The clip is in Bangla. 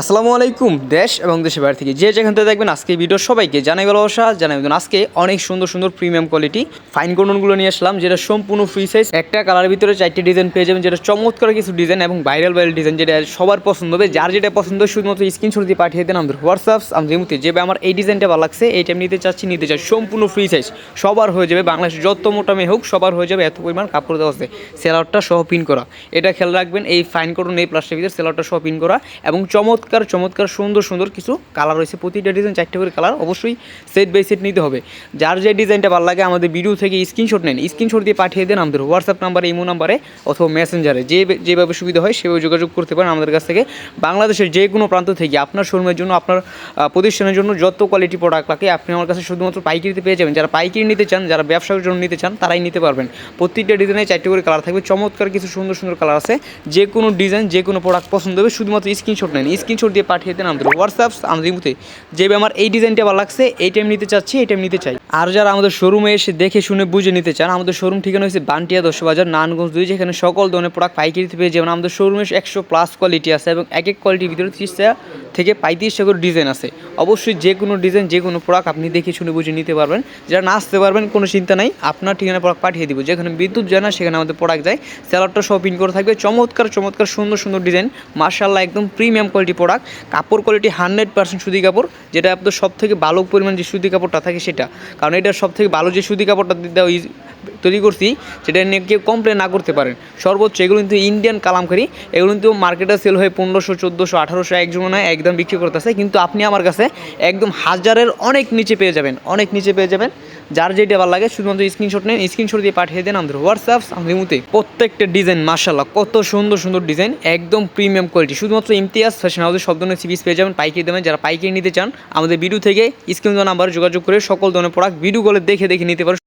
আসসালামু আলাইকুম, দেশ এবং দেশের বাইরে থেকে যে যেখান থেকে দেখবেন আজকে ভিডিও সবাইকে জানাই ভালোবাসা, জানাই আজকে অনেক সুন্দর সুন্দর প্রিমিয়াম কোয়ালিটি ফাইন কটনগুলো নিয়ে আসলাম, যেটা সম্পূর্ণ ফ্রি সাইজ একটা কালারের ভিতরে চারটে ডিজাইন পেয়ে যাবেন, যেটা চমৎকার কিছু ডিজাইন এবং ভাইরাল ভাইরাল ডিজাইন যেটা সবার পছন্দ হবে। যার যেটা পছন্দ হয়, শুধুমাত্র স্ক্রিনশট দিয়ে পাঠিয়ে দেন আমাদের হোয়াটসঅ্যাপ আমাদের মুহূর্তে যে আমার এই ডিজাইনটা ভালো লাগছে, এই টাইম নিতে চাচ্ছি, নিতে চাই সম্পূর্ণ ফ্রি সাইজ সবার হয়ে যাবে বাংলাদেশ যত মোটা মেয়ে হোক, সবার হয়ে যাবে এত পরিমাণ কাপড় দেওয়া আছে সেলারটা সহ পিন করা। এটা খেয়াল রাখবেন, এই ফাইন কটন এই প্লাস্টিকের ভিতরে সেলারটা সহ পিন করা এবং চমৎকার চমৎকার চমৎকার, সুন্দর সুন্দর কিছু কালার রয়েছে। প্রতিটা ডিজাইন চারটে করে কালার অবশ্যই সেট বাই সেট নিতে হবে। যার যে ডিজাইনটা ভালো লাগে, আমাদের ভিডিও থেকে স্ক্রিনশট নেন। স্ক্রিনশট দিয়ে পাঠিয়ে দেন আমাদের হোয়াটসঅ্যাপ নাম্বারে ইমো নাম্বারে অথবা মেসেঞ্জারে যে যেভাবে সুবিধা হয়, সেভাবে যোগাযোগ করতে পারেন আমাদের কাছ থেকে। বাংলাদেশের যে কোনো প্রান্ত থেকে আপনার শোরুমের জন্য, আপনার প্রতিষ্ঠানের জন্য যত কোয়ালিটি প্রোডাক্ট লাগে, আপনি আমার কাছে শুধুমাত্র পাইকারিতে পেয়ে যাবেন। যারা পাইকারি নিতে চান, যারা ব্যবসার জন্য নিতে চান, তারাই নিতে পারবেন। প্রত্যেকটা ডিজাইনে চারটে করে কালার থাকবে। চমৎকার কিছু সুন্দর সুন্দর কালার আছে। যে কোনো ডিজাইন যে কোনো প্রোডাক্ট পছন্দ হবে, শুধুমাত্র স্ক্রিনশট নেন। স্ক্রিনশট দিয়ে পাঠিয়ে দেন আমাদের হোয়াটসঅ্যাপ আমাদের ইমুতে। যে আমার এই ডিজাইনটা ভালো লাগছে, এই টাইম নিতে চাচ্ছি, এই টাইম নিতে চাই। আর যারা আমাদের শোরুমে এসে দেখে শুনে বুঝে নিতে চান, আমাদের শোরুম ঠিকানা হচ্ছে বান্টিয়া দশ বাজার নানগঞ্জ দুই, যেখানে সকল ধরনের প্রোডাক্ট পাইকারিতে পেয়ে যেমন আমাদের শোরুমে একশো প্লাস কোয়ালিটি আছে এবং এক এক কোয়ালিটির ভিতরে ত্রিশটা থেকে পঁয়ত্রিশটা করে ডিজাইন আছে। অবশ্যই যে কোনো ডিজাইন যে কোনো প্রোডাক্ট আপনি দেখে শুনে বুঝে নিতে পারবেন। যারা না আসতে পারবেন, কোনো চিন্তা নাই, আপনার ঠিকানা প্রোডাক্ট পাঠিয়ে দিব। যেখানে বিদ্যুৎ যায় না, সেখানে আমাদের প্রোডাক্ট যায়। স্যালাডটা সব পিন করে থাকবে। চমৎকার চমৎকার, সুন্দর সুন্দর ডিজাইন মার্শাল্লাহ একদম প্রিমিয়াম কোয়ালিটি প্রোডাক্ট কাপড় কোয়ালিটি হান্ড্রেড পার্সেন্ট সুতি কাপড়, যেটা আপনার সব থেকে ভালো পরিমাণ যে সুতি কাপড়টা থাকে সেটা। কারণ এটা সব থেকে ভালো যে সুতি কাপড়টা দেওয়া তৈরি করছি, সেটা নিয়ে কেউ কমপ্লেন না করতে পারেন। সর্বোচ্চ এগুলো কিন্তু ইন্ডিয়ান কালামকারি, এগুলো কিন্তু মার্কেটে সেল হয়ে পনেরোশো, চোদ্দোশো, আঠারোশো একজন নয়, একদম বিক্রি করতেছে। কিন্তু আপনি আমার কাছে একদম হাজারের অনেক নিচে পেয়ে যাবেন, অনেক নিচে পেয়ে যাবেন। যার যেটা ভালো লাগে, শুধুমাত্র স্ক্রিনশট নেন স্ক্রিনশট দিয়ে পাঠিয়ে দেন আমাদের হোয়াটসঅ্যাপ আমাদের মুতে প্রত্যেকটা ডিজাইন মার্শাল্লাহ কত সুন্দর সুন্দর ডিজাইন একদম প্রিমিয়াম কোয়ালিটি শুধুমাত্র ইমতিয়াজ ফ্যাশন হাউসের সব ধরনের সিরিজ পেয়ে যাবেন, পাইকারি দেবেন যারা পাইকারি নিতে চান, আমাদের ভিডিও থেকে স্ক্রিন নাম্বার যোগাযোগ করে সকল ধরনের প্রোডাক্ট ভিডিও কলে দেখে দেখে নিতে পারেন।